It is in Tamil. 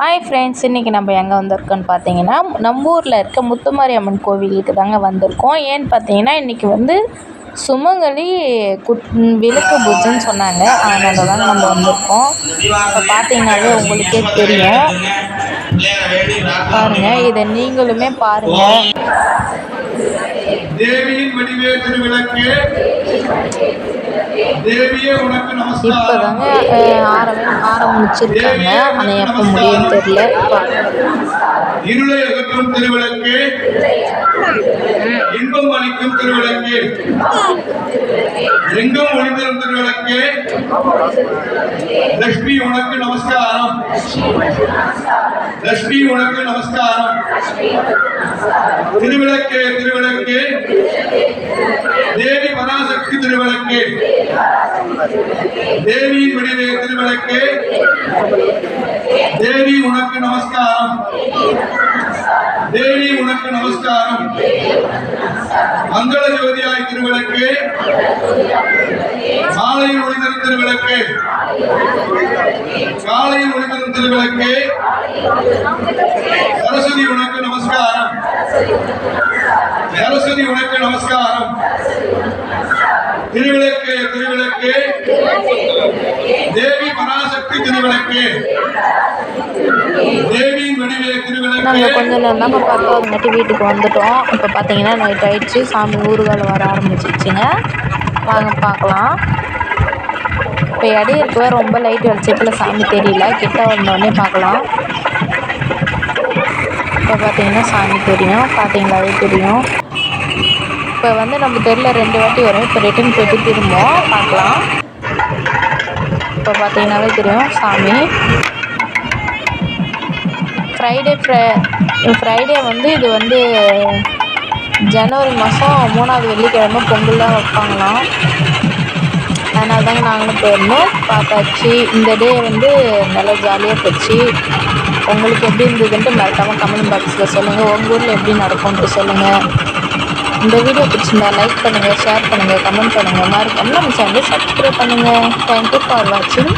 ஹாய் ஃப்ரெண்ட்ஸ் இன்றைக்கி நம்ம எங்கே வந்திருக்கோன்னு பார்த்தீங்கன்னா நம்ம ஊரில் இருக்க முத்துமாரி அம்மன் கோவிலுக்கு தாங்க வந்திருக்கோம். ஏன்னு பார்த்தீங்கன்னா இன்றைக்கி வந்து சுமங்கலி குட் விளக்கு பூஜைன்னு சொன்னாங்க. அதனால தான் நம்ம வந்திருக்கோம். இப்போ பார்த்தீங்கன்னாவே உங்களுக்கே தெரியும். பாருங்கள் இதை நீங்களுமே பாருங்கள் தேவியின் வடிவே திருவிளக்கு. தேவியே உனக்கு இப்போ நமஸ்காரம் ஆரம்பிச்சிருக்காங்க ஆனால் எப்போ முடியும் தெரியல. இருளை அகற்றும் திருவிளக்கு. இன்பம் அளிக்கும் திருவிளக்கு. எங்கும் ஒளிந்தரும் திருவிளக்கு. லட்சுமி உனக்கு நமஸ்காரம். லட்சுமி உனக்கு நமஸ்காரம். திருவிளக்கு திருவிளக்கு. தேவி பராசக்தி திருவிளக்கு. தேவியின் வடிவே திருவிளக்கு. தேவி உனக்கு நமஸ்காரம். தேவி உனக்கு நமஸ்காரம். மங்கள ஜோதியாய் திருவிளக்கு. காலையில் ஒளிதரும் திருவிளக்கு. காலையில் ஒளிதரும் திருவிளக்கு. சரஸ்வதி உனக்கு நமஸ்காரம். சரஸ்வதி உனக்கு நமஸ்காரம். திருவிளக்கு திருவிளக்கு. தேவி பராசக்தி திருவிளக்கு. தேவியின் வடிவே நாங்கள் நேரம் தாங்க பார்த்தோம் அதுங்காட்டி வீட்டுக்கு வந்துட்டோம். இப்போ பார்த்தீங்கன்னா நைட் ஆயிடுச்சு. சாமி ஊறுகால் வர ஆரம்பிச்சிச்சுங்க வாங்க பார்க்கலாம். இப்போ இடையே இருக்கவே ரொம்ப லைட் வெளிச்சத்தில் சாமி தெரியல. கிட்ட வந்தோடனே பார்க்கலாம். இப்போ பார்த்தீங்கன்னா சாமி தெரியும் பார்த்தீங்களாவே தெரியும். இப்போ வந்து நம்ம தெருவில் ரெண்டு வாட்டி வரும். இப்போ ரிட்டன் போயிட்டு திரும்புவோம். பார்க்கலாம். இப்போ பார்த்தீங்கன்னாவே தெரியும் சாமி. ஃப்ரைடே ஃப்ரை ஃப்ரைடே வந்து இது வந்து ஜனவரி மாதம் மூணாவது வெள்ளிக்கிழமை பொங்கல் தான் வைப்பாங்களாம். அதனால தாங்க நாங்களும் போயிருந்தோம். பார்த்தாச்சு. இந்த டே வந்து நல்லா ஜாலியாக போச்சு. உங்களுக்கு எப்படி இருந்ததுன்ட்டு மறக்காமல் கமெண்ட் பாக்ஸில் சொல்லுங்கள் உங்கள் ஊரில் எப்படி நடக்கும்ன்ட்டு சொல்லுங்கள் இந்த வீடியோ பிடிச்சிருந்தா லைக் பண்ணுங்கள் ஷேர் பண்ணுங்கள் கமெண்ட் பண்ணுங்கள் மறக்காமல் நம்ம சேனலை சப்ஸ்கிரைப் பண்ணுங்கள் தேங்க்யூ ஃபார் வாட்சிங்